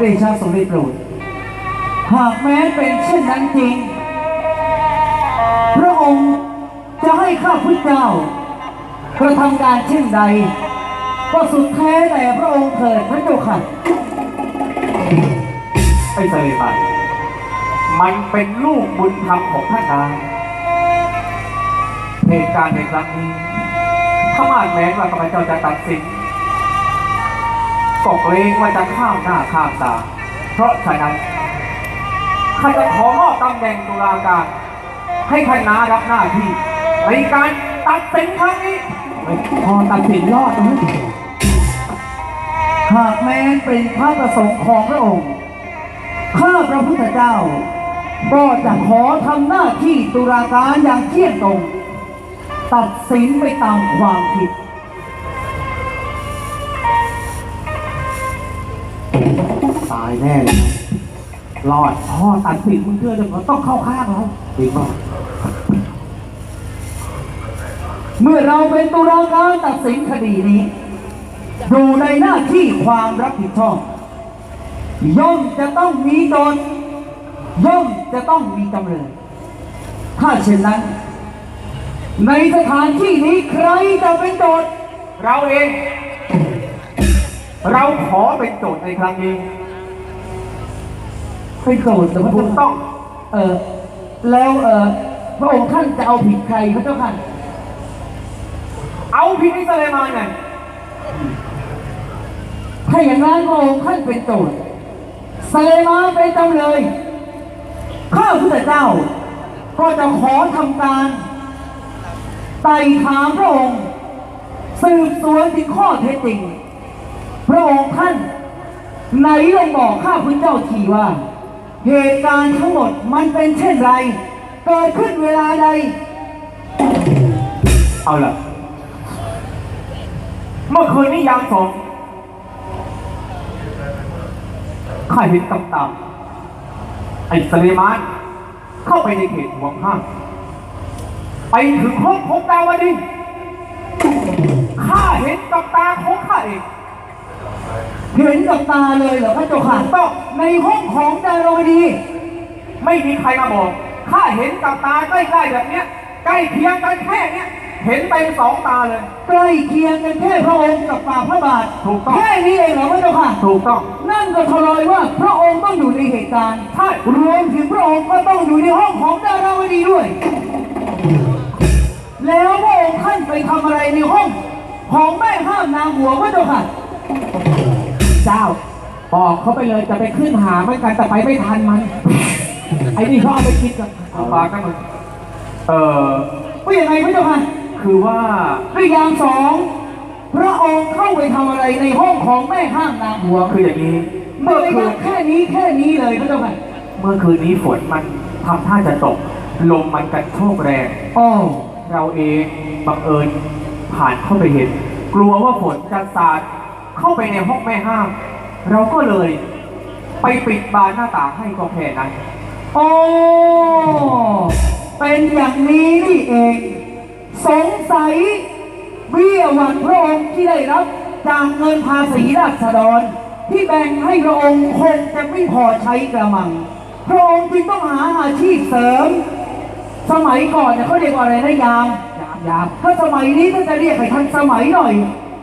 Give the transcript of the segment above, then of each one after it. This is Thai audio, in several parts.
เดชะทรงได้โปรด หากแม้เป็นเช่นนั้นจริง พระองค์จะให้ข้าพุทธเจ้ากระทำการเช่นใด ก็สุดแท้แต่พระองค์เถิดพระเจ้าค่ะไอ้เสลมันมันเป็นลูกบุญธรรมของท่านนายเหตุการณ์ในครั้งนี้ถ้ามาแม้ว่าข้าพเจ้าจะตัดสิน ก็เกรงว่าจะข้ามหน้าข้ามตา เพราะฉะนั้นข้าจะขอมอบตำแหน่งตุลาการ ให้ท่านนารับหน้าที่ในการตัดสินครั้งนี้พอตัดสินรอดนะหากแม้นเป็นพระประสงค์ของพระองค์ ข้าพระพุทธเจ้า ก็จะขอทำหน้าที่ตุลาการอย่างเที่ยงตรง ตัดสินไปตามความผิด แน่เลยนะรอดพ่อตัดสินมึงเชื่อจะต้องเข้าข้างเราจริงป่ะเมื่อเราเป็นตุลาการตัดสินคดีนี้อยู่ในหน้าที่ความรับผิดชอบ ย่อมจะต้องมีโจทย์ย่อมจะต้องมีจำเลย ถ้าเช่นนั้น ในสถานที่นี้ใครจะเป็นโจทย์เราเอง เราขอเป็นโจทย์ในครั้งนี้ เป็นโจทย์แต่ว่าถูกต้อง เออแล้วเออพระองค์ท่านจะเอาผิดใครพระเจ้าค่ะเอาพินิสเลมานไงถ้าอย่างนั้นพระองค์ท่านเป็นโจทย์เซเลมานเป็นจำเลยข้าพุทธเจ้า ก็จะขอทำการไต่ถามพระองค์สืบสวนถึงข้อเท็จจริง พระองค์ท่าน ไหนลองบอกข้าพุทธเจ้าทีว่า เหตุการณ์ทั้งหมดมันเป็นเช่นไร เกิดขึ้นเวลาใด เอาล่ะ เมื่อคืนนี้ยามสองข้าเห็นต่ำๆไอ้สเลมานเข้าไปในเขตห่วงห้ามไปถึงห้องของดาวดินข้าเห็นกับตาของข้าเอง เห็นกับตาเลยเหรอพระเจ้าค่ะต้องในห้องของดารวดีไม่มีใครมาบอก ข้าเห็นกับตาใกล้ๆแบบเนี้ย ใกล้เคียงกันแค่เนี้ย เห็นเต็มสองตาเลย ใกล้เคียงกันแค่พระองค์กับฝ่าพระบาท ถูกต้อง แค่นี้เองเหรอพระเจ้าค่ะ ถูกต้อง นั่นก็ทลอยว่าพระองค์ต้องอยู่ในเหตุการณ์ใช่รวมถึงพระองค์ก็ต้องอยู่ในห้องของดาราวดีด้วย แล้วพระองค์ท่านไปทำอะไรในห้อง ของแม่ห้ามนางหัวพระเจ้าค่ะ เจ้า บอกเขาไปเลยจะไปขึ้นหาเหมือนกันแต่ไปไม่ทันมัน ไอ้นี่เขาเอาไปคิดกันเอาปากกันมึงเออว่าอย่างไรพระเจ้าค่ะคือว่าในยามสองพระองค์เข้าไปทำอะไรในห้องของแม่ห้ามนางหัวคืออย่างนี้ เมื่เมื่ออคืคืนนแค่นี้แค่นี้เลยพระเจ้าค่ะเมื่อคืนนี้ฝนมันทำท่าจะตกลมมันกระโชกแรงอ๋อเราเองบังเอิญผ่านเข้าไปเห็น กลัวว่าฝนจะสาด เข้าไปในห้องแม่ห้าม เราก็เลย ไปปิดบานหน้าต่างให้ก็แค่นั้น โอ้เป็นอย่างนี้นี่เอง สงสัยเบี้ยหวัดพระองค์ที่ได้รับจากเงินภาษีราษฎร ที่แบ่งให้พระองค์คงจะไม่พอใช้กระมัง พระองค์จึงต้องหาอาชีพเสริม สมัยก่อนเนี่ยเขาเรียกว่าอะไรนะยามยามยามถ้าสมัยนี้ถ้าจะเรียกให้ทันสมัยหน่อย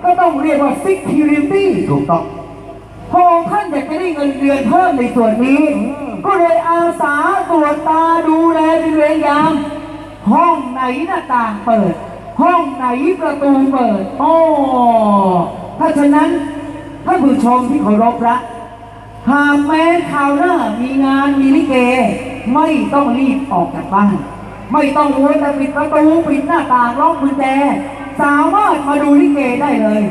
ก็ต้องเรียกว่า security ถูกต้องพอท่านอยากจะได้เงินเดือนเพิ่มในส่วนนี้ ก็เลยอาสาตรวจตาดูแลเป็นเวรยาม ห้องไหนหน้าต่างเปิด ห้องไหนประตูเปิดอ๋อถ้าฉะนั้นท่านผู้ชมที่เคารพรักหากแม้คราวหน้ามีงานมีลิเก ไม่ต้องรีบออกจากบ้าน ไม่ต้องมัวแต่ปิดประตูปิดหน้าต่างล็อกกุญแจ สามารถมาดูลิเกได้เลย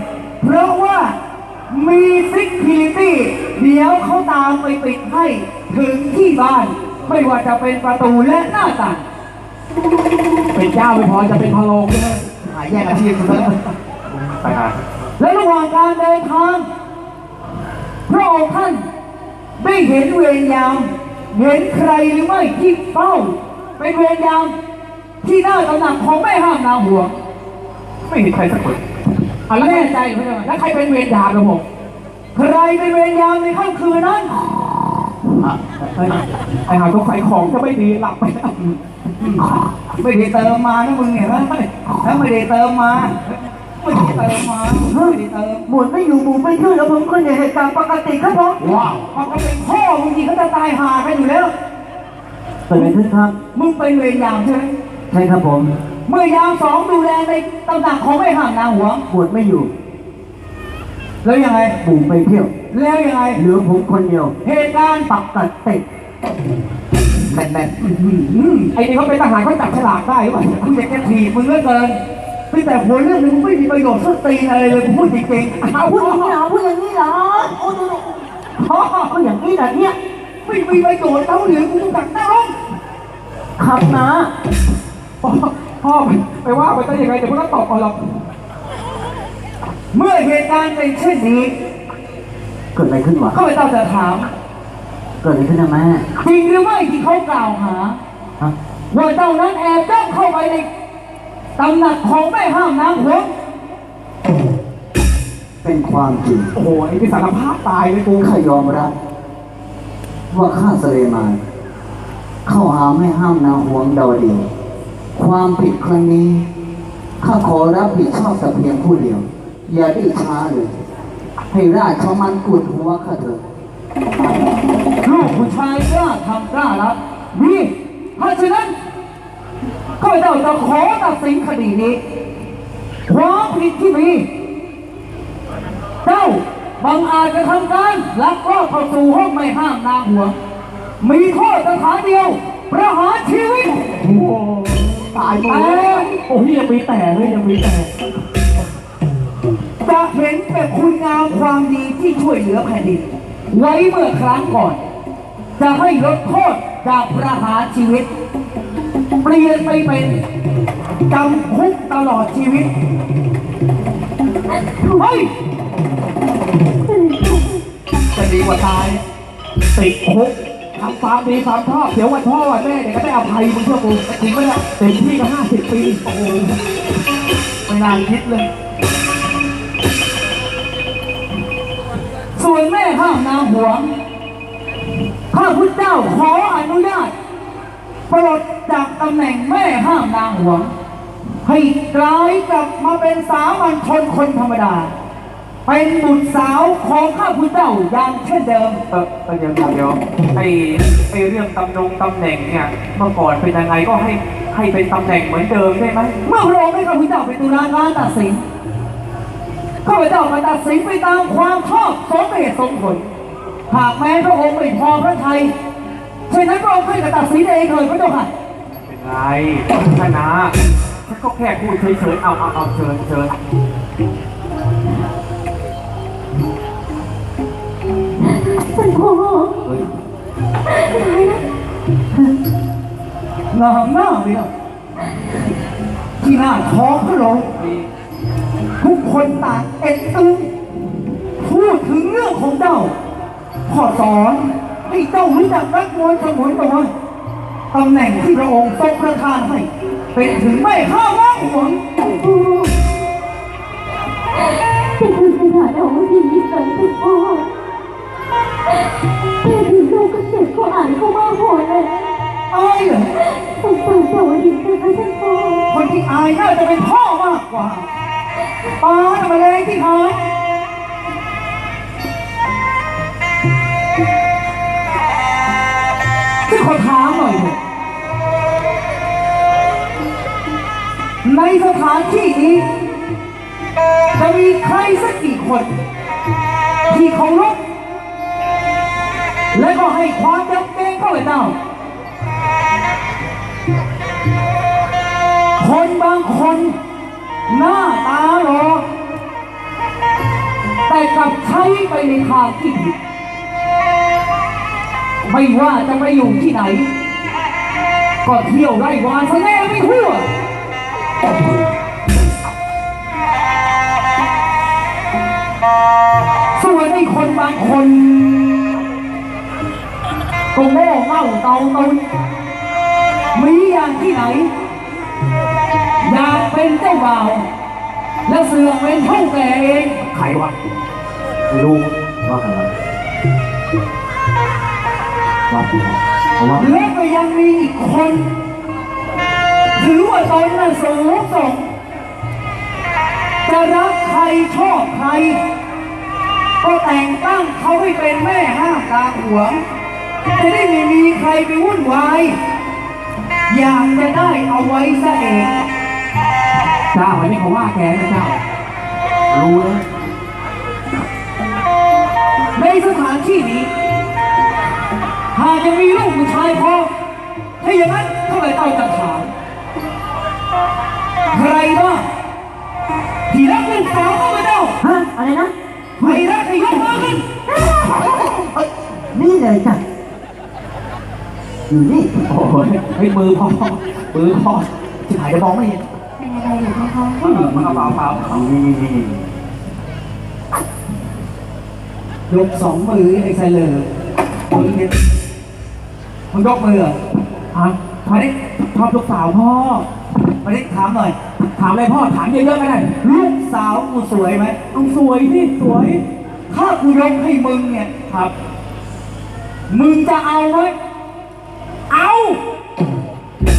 เพราะว่ามีซิกคิลิตี้เดี๋ยวเขาตามไปปิดให้ ถึงที่บ้าน ไม่ว่าจะเป็นประตูและหน้าต่างเป็นเจ้าไม่พอจะเป็นพะโลงด้หายแยกอาชีพกันแล้วไปหาและระหว่างการเดินทางพระองค์ท่านได้เห็นเวรยาม เห็นใครหรือไม่ที่เฝ้า เป็นเวรยามที่หน้าตำหนักของแม่ห้ามนางหัวง ไม่เห็นใครสักคนเอาแล้วแน่ใจเหรอแล้วใครเป็นเวรยามกับผมใครเป็นเวรยามในค่ำคืนนั้นเฮ้ยไอ้หาสงสัยของจะไม่ดีหลับไปแล้วไม่ได้เติมมานะมึงเนี่ยนะถ้าไม่ได้เติมมาไม่ได้เติมมาไม่ได้เติมหมุนไม่อยู่หมุนไม่ขึ้นแล้วผมก็ในเหตุการณ์ปกติครับผมว้าวเขาก็เป็นพ่อมึงทีเขาจะตายหากันอยู่แล้วเกิดอะไรขึ้นครับ มึงเป็นเวรยามใช่ไหมใช่ครับผม เมื่อยามสองดูแลในตำหนักของไม่ห่างนางหวง บวชไม่อยู่ แล้วยังไงบุ่มไปเที่ยว แล้วยังไง เหลือผมคนเดียว เหตุการณ์ปักตัดเตะแบนอืมไอ้นี่เขาเป็นทหารเขาจับฉลากได้หรือเปล่ากูอยากจะถีบมึงเหลือเกินตั้งแต่หัวเรื่องมึงไม่มีประโยชน์สักตีนอะไรเลยกูพูดจริงๆๆเอาพูดอย่างนี้เหรอพูดอย่างนี้เหรอโอ้โหพ่อพูดอย่างนี้เหรอเนี่ยไม่มีประโยชน์เท่าเหลือกูต้องตักต้องครับนะพ่อ พ่อไปว่าไปได้ยังไงเดี๋ยวพวกเราตอบเอาหรอกเมื่อเหตุการณ์เป็นเช่นนี้เกิดอะไรขึ้นวะก็ไม่ต้องจะถาม เกิดอะไรขึ้นนะแม่จริงหรือไม่ที่เขากล่าวหาฮะว่าเจ้านั้นแอบจ้องเข้าไปในตำหนักของแม่ห้ามนางหวงเป็นความจริงโอ้โหไอ้ที่สารภาพตายเลยกูข้ายอมรับว่าข้าสเลมานเข้าหาไม่ห้ามนางหวงดาวดี ความผิดครั้งนี้ ข้าขอรับผิดชอบแต่เพียงผู้เดียว อย่าได้ช้าเลย ให้ราชมันกุดหัวข้าเถอะลูกผู้ชายกล้าทำกล้ารับนี่เพราะฉะนั้นก็ไม่ต้องจะขอตัดสินคดีนี้ความผิดที่มีเจ้าบังอาจจะทำการลักลอบเข้าสู่ห้องไม่ห้ามนางหัว มีโทษสถานเดียว ประหารชีวิต โอ้โหตายมดเลยโอ้ยยังมีแต่เลยยังมีแต่จะเห็นแต่คุณงามความดีที่ช่วยเหลือแผ่นดิน ไว้เมื่อครั้งก่อน จะให้ลดโทษจากประหารชีวิต เปลี่ยนไปเป็นจำคุกตลอดชีวิต เฮ้ยจะดีกว่าตายติดคุก ทำความดีความชอบเดี๋ยววันพ่อวันแม่เดี๋ยก็ได้อภัยมึงเชื่อกูจริงไมเนี่ยเต็มที่ก็ห้าสิบปีโอ้โหไม่นานคิดเลย ส่วนแม่ห้ามนางหวงข้าพุทธเจ้าขออนุญาตปลดจากตำแหน่งแม่ห้ามนางหวง ให้กลายกลับมาเป็นสามัญชนคนธรรมดา เป็นบุตรสาวของข้าพุทธเจ้าอย่างเช่นเดิม เออเออเดี๋ยวเดี๋ยวเดี๋ยวไอ้ไอ้เรื่องตำแหน่งตำแหน่งเนี่ยเมื่อก่อนเป็นยังไงก็ให้ให้เป็นตำแหน่งเหมือนเดิมได้ไหมเมื่อพระองค์ให้ข้าพุทธเจ้าเป็นตุลาการตัดสินข้าพเจ้าก็ตัดสินไปตามความชอบสมเหตุสมผลหากแม้พระองค์ไม่พอพระทัยเช่นนั้นพระองค์ให้กตัดสินเองเลยพระเจ้าค่ะ เป็นไรชนะฉันก็แค่พูดเฉยๆเอาเอาเอาเชิญเชิญ ท่านพ่อเฮ้ยงามหน้าเลยอะที่หน้าท้องพระองทุกคนต่างเอ็นตึงพูดถึงเรื่องของเจ้าขอสอนให้เจ้ารู้จักรักมวลสมุนตัวตำแหน่งที่พระองค์ทรงประทานให้เป็นถึงไม่ข้าว่าหวงเป็นคุณขนาดเอาไม่ดีเลยท่านพ่อ แต่ถึงลูกก็เจ็บก็อ่านก็มากพอแล้วอายเหรอสงสารเจ้าอดีตนะคะท่านพ่อคนที่อายน่าจะเป็นพ่อมากกว่าป้าทำอะไรที่หายที่ขอถามหน่อยเถอะในสถานที่นี้ จะมีใครสักกี่คน ที่เคารพ และก็ให้ความจำเป็นข้าพเจ้า คนบางคนหน้าตาหลอแต่กลับใช้ไปในทางที่ผิด ไม่ว่าจะไปอยู่ที่ไหน ก็เที่ยวไร่วานสะแน่ไม่ทั่วส่วนไอ้คนบางคน ก็โง่เง่าเตาตุนมีอย่างที่ไหน อยากเป็นเจ้าบ่าว แล้วเสือกเป็นเท่าแก่เอง ใครวะลูกว่ากันว่าว่ากันว่าเพราะว่าและก็ยังมีอีกคน ถือว่าตนน่ะสูงส่งจะรักใครชอบใคร ก็แต่งตั้งเขาให้เป็นแม่ห้ามตาหวง จะได้ไม่มีใครไปวุ่นวาย อยากจะได้เอาไว้ซะเอง เจ้าอันนี้เขาว่าแกนะเจ้า รู้แล้ว ในสถานที่นี้ หากยังมีลูกผู้ชายพอถ้าอย่างนั้นก็เลยต้องจะถามใครบ้างที่รักลูกสาวข้าพเจ้าฮะอะไรนะ ใครรักให้ยกมือขึ้น นี่เลยจ้ะ อยู่นี่โอ้ยเฮ้ยมือพอมือพอจิ๋หายจะมองไม่เห็นเป็นอะไรอยู่ไหมคะเปล่าเปล่าเปล่านี่นี่นี่ยกสองมือไอ้ไซเลอร์มือเนี่ยมึงยกมือเหรอฮะมาดิชอบลูกสาวพ่อมาดิถามหน่อย ถามอะไรพ่อ ถามเยอะๆก็ได้ลูกสาวกูสวยไหมต้องสวยสิสวย ถ้ากูยกให้มึงเนี่ยครับ มึงจะเอาไหม เอา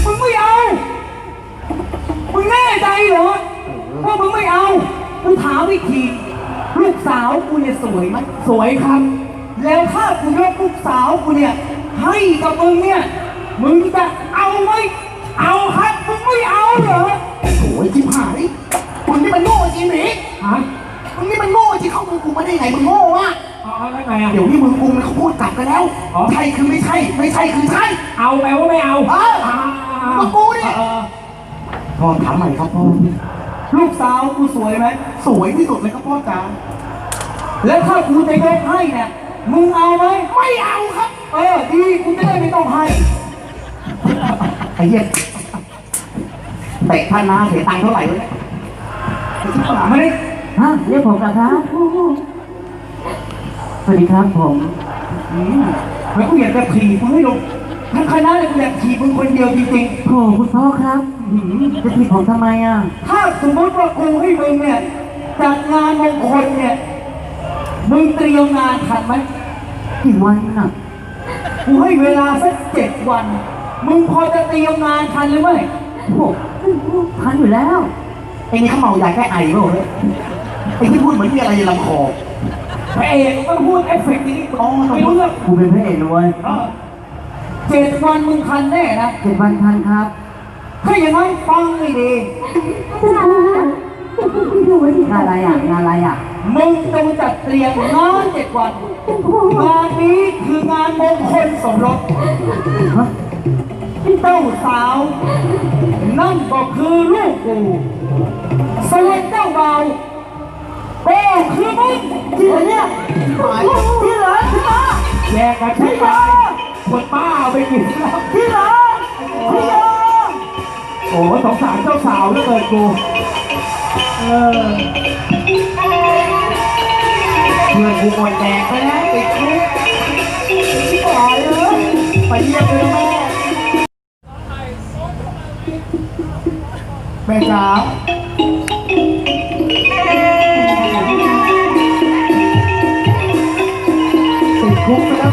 มึงไม่เอา มึงแน่ใจเหรอว่ามึงไม่เอา กูถามอีกทีลูกสาวกูเนี่ยสวยไหมสวยครับ แล้วถ้ากูยกลูกสาวกูเนี่ยให้กับมึงเนี่ย มึงจะเอาไหม อ๋อ ใช่คือไม่ใช่ ไม่ใช่คือใช่ เอาแปลว่าไม่เอาเอออ่ามากูดิ เออพ่อถามใหม่ครับพ่อ ลูกสาวกูสวยไหม สวยที่สุดเลยครับพ่อจ๋า แล้วถ้ากูจะยกให้เนี่ยมึงเอาไหมไม่เอาครับ เออดีกูจะได้ไม่ต้องให้ไอ้เหี้ยเตะท่านนาเสียตังค์เท่าไหร่วะเนี่ยไอ้ชิบหายไม่ได้ฮะเรียกผมนะครับโอ้โหสวัสดีครับผม อืม แล้วกูอยากจะถีบมึงให้ลงทั้งคณะเลยกูอยากถีบมึงคนเดียวจริงโอ้คุณพ่อครับจะทีผมทำไมอะ ๆ ถ้าสมมติว่ากูให้มึงเนี่ยจัดงานมงคลเนี่ย มึงเตรียมงานทันไหม กี่วันน่ะ กูให้เวลาสักเจ็ดวัน มึงพอจะเตรียมงานทันหรือไม่โอ้ทันอยู่แล้ว ไอ้นี่เขาเมายาแก้ไอเปล่าวะเนี่ยไอ้ที่พูดเหมือนมีอะไรในลำคอ พระเอกต้องพูดเอฟเฟกต์นี้อ๋อไม่รู้เรื่องกูเป็นพระเอกด้วยเออเจ็ดวันมึงทันแน่นะเจ็ดวันทันครับ ถ้าอย่างนั้นฟังให้ดีจ้าคุณดูดิงานอะไรอะงานอะไรอะมึงจงจัดเตรียมงานเจ็ดวันงานนี้คืองานมงคลสมรสฮะเจ้าสาว นั่นก็คือลูกกูส่วนเจ้าเบาว ก็คือมึงจริงเหรอเนี่ยจริงเหรอจริงเหรอแยกกันใช่ไหมคนป้าเอาไปกินแล้วจริงเหรอจริงเหรอโอ้สงสารเจ้าสาวเหลือเกินกูเออเพื่อนกูหมดแดกไปแล้วติดคุกชิบหายเลยไปเรียกเลยแม่แม่จ๋า